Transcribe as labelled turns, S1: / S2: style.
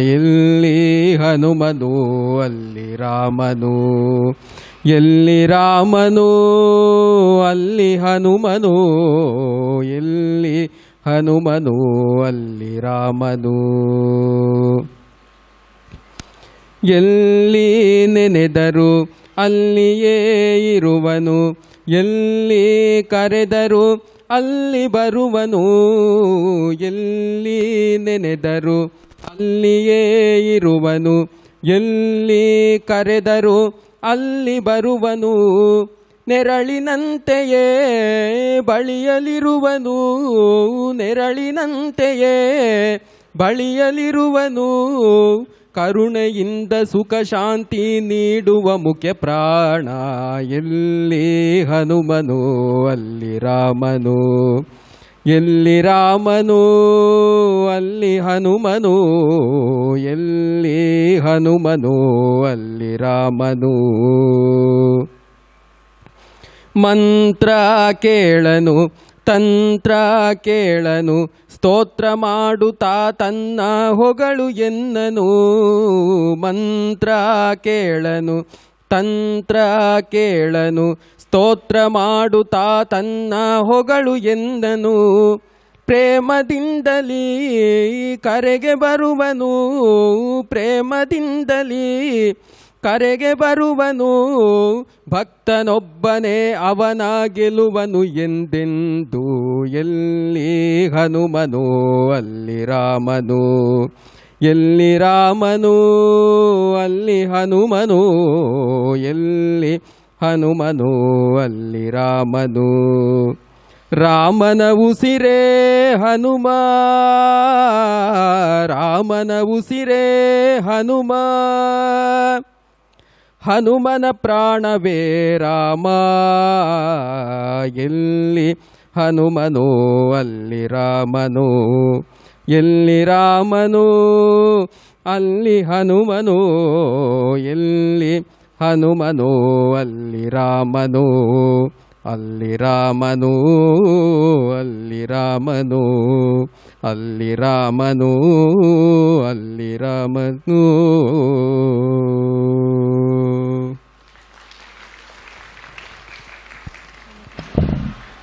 S1: ಎಲ್ಲಿ ಹನುಮನು, ಅಲ್ಲಿ ರಾಮನು. ಎಲ್ಲಿ ರಾಮನು, ಅಲ್ಲಿ ಹನುಮನು. ಎಲ್ಲಿ ಹನುಮನು, ಅಲ್ಲಿ ರಾಮನು. ಎಲ್ಲಿ ನೆನೆದರು ಅಲ್ಲಿಯೇ ಇರುವನು. ಎಲ್ಲಿ ಕರೆದರು ಅಲ್ಲಿ ಬರುವನು ಎಲ್ಲಿ ನೆನೆದರು ಅಲ್ಲಿಯೇ ಇರುವನು ಎಲ್ಲಿ ಕರೆದರು ಅಲ್ಲಿ ಬರುವನು ನೆರಳಿನಂತೆಯೇ ಬಳಿಯಲಿರುವನು ನೆರಳಿನಂತೆಯೇ ಬಳಿಯಲಿರುವನು ಕರುಣೆಯಿಂದ ಸುಖ ಶಾಂತಿ ನೀಡುವ ಮುಖ್ಯ ಪ್ರಾಣ. ಎಲ್ಲಿ ಹನುಮನು, ಅಲ್ಲಿ ರಾಮನು. ಎಲ್ಲಿ ರಾಮನು, ಅಲ್ಲಿ ಹನುಮನು. ಎಲ್ಲಿ ಹನುಮನು, ಅಲ್ಲಿ ರಾಮನು. ಮಂತ್ರ ಕೇಳನು ತಂತ್ರ ಕೇಳನು, ಸ್ತೋತ್ರ ಮಾಡುತ್ತಾ ತನ್ನ ಹೊಗಳು ಎನ್ನನು. ಮಂತ್ರ ಕೇಳನು, ತಂತ್ರ ಕೇಳನು, ಸ್ತೋತ್ರ ಮಾಡುತ್ತಾ ತನ್ನ ಹೊಗಳು ಎಂದನು ಪ್ರೇಮದಿಂದಲೀ ಕರೆಗೆ ಬರುವನು, ಪ್ರೇಮದಿಂದಲೇ ಕರೆಗೆ ಬರುವನು, ಭಕ್ತನೊಬ್ಬನೇ ಅವನ ಗೆಲುವನು ಎಂದೆಂದು ಎಲ್ಲಿ ಹನುಮನು, ಅಲ್ಲಿ ರಾಮನು. ಎಲ್ಲಿ ರಾಮನು, ಅಲ್ಲಿ ಹನುಮನು. ಎಲ್ಲಿ ಹನುಮನು, ಅಲ್ಲಿ ರಾಮನು. ರಾಮನ ಉಸಿರೇ ಹನುಮ, ರಾಮನ ಉಸಿರೇ ಹನುಮ. ಹನುಮನ ಪ್ರಾಣವೇ ರಾಮ. ಎಲ್ಲಿ ಹನುಮನು, ಅಲ್ಲಿ ರಾಮನು. ಎಲ್ಲಿ ರಾಮನು, ಅಲ್ಲಿ ಹನುಮನು. ಎಲ್ಲಿ ಹನುಮನು, ಅಲ್ಲಿ ರಾಮನು. ಅಲ್ಲಿ ರಾಮನು ಅಲ್ಲಿ ರಾಮನು ಅಲ್ಲಿ ರಾಮನು ಅಲ್ಲಿ ರಾಮನು